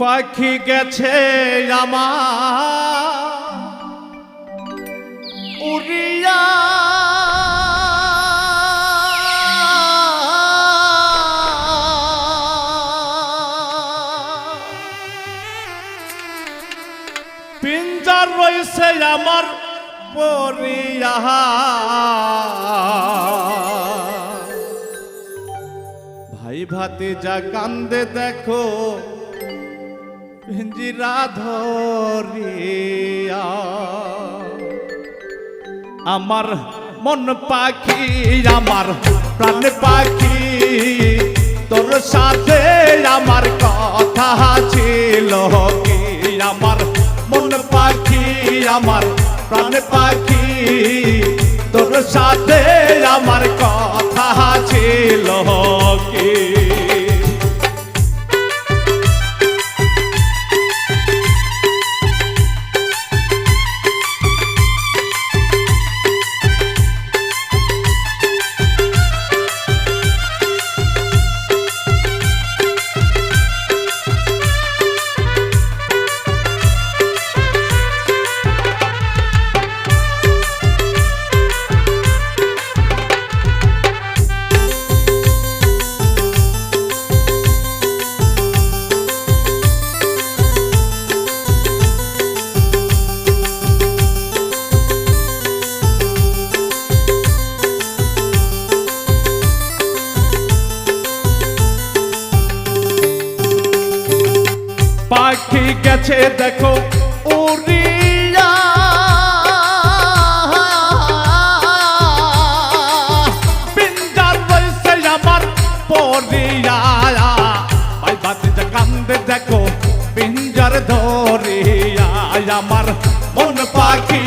পাখি গেছে আমার উড়িয়া। পিঞ্জার রয়েছে আমার পরিয়া। ভাই ভাতে যা কান্দে দেখো পিঞ্জিরা ধরিয়া আমার মন পাখি, আমার প্রাণ পাখি, তোর সাথে আমার কথা ছিল কি? আমার মন পাখি, আমার প্রাণ পাখি, তোর সাথে আমার কথা ছিল কি? পাখি গেছে দেখো, উড়িয়া। পিঞ্জার রয়েছে আমার পরিয়া ভাই বাতি দেখো, পিঞ্জার ধরিয়া। আমার মন পাখি,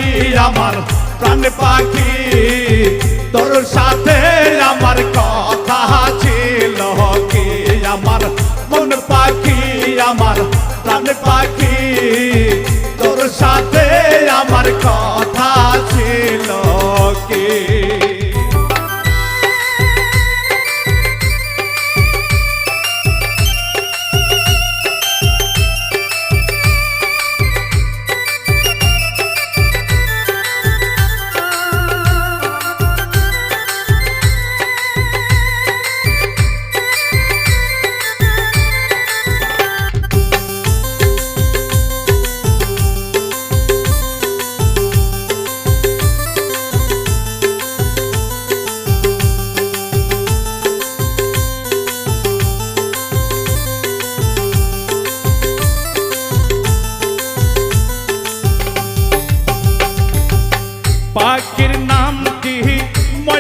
আমার প্রাণ পাখি, তোর সাথে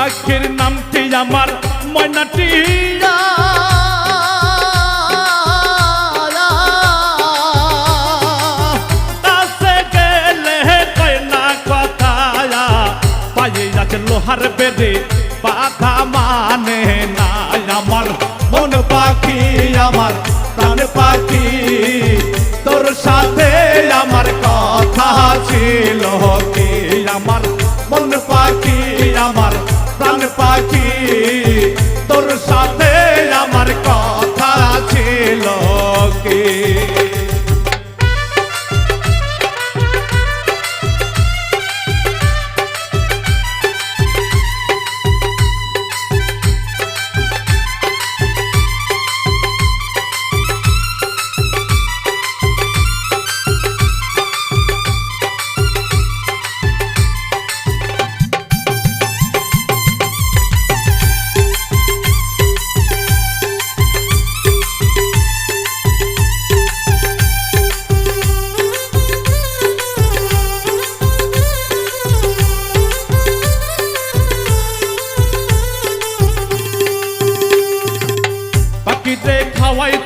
পাখির নামটি আমার ময়নাটিয়া লোহার বেদে বাধা মানে না আমার। মন পাখি আমার প্রাণ পাখি তোর সাথে আমার কথা ছিল কি আমার। মন পাখি আমার পাখি তোর সাথে আমার কথা।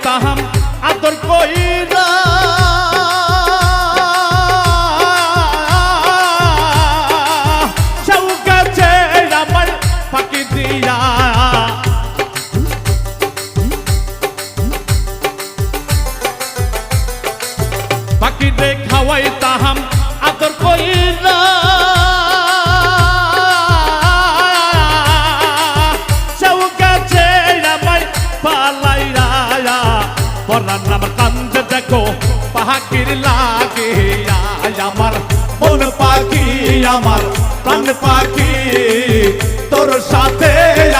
তাহাম আতর কইরা। পরার নাম কান্দে দেখো পাখির লাগে আমার। মন পাখি আমার, প্রাণ পাখি, তোর সাথে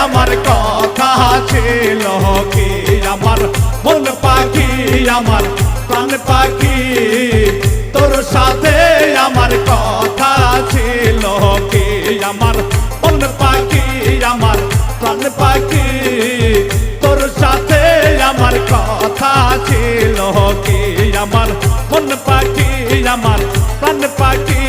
আমার কথা ছিল কি আমার? মন পাখি আমার, প্রাণ পাখি, তোর সাথে আমার কথা ছিল কি আমার? মন পাখি আমার আমার কথা ছিল কি আমার? মন পাখি আমার প্রাণ পাখি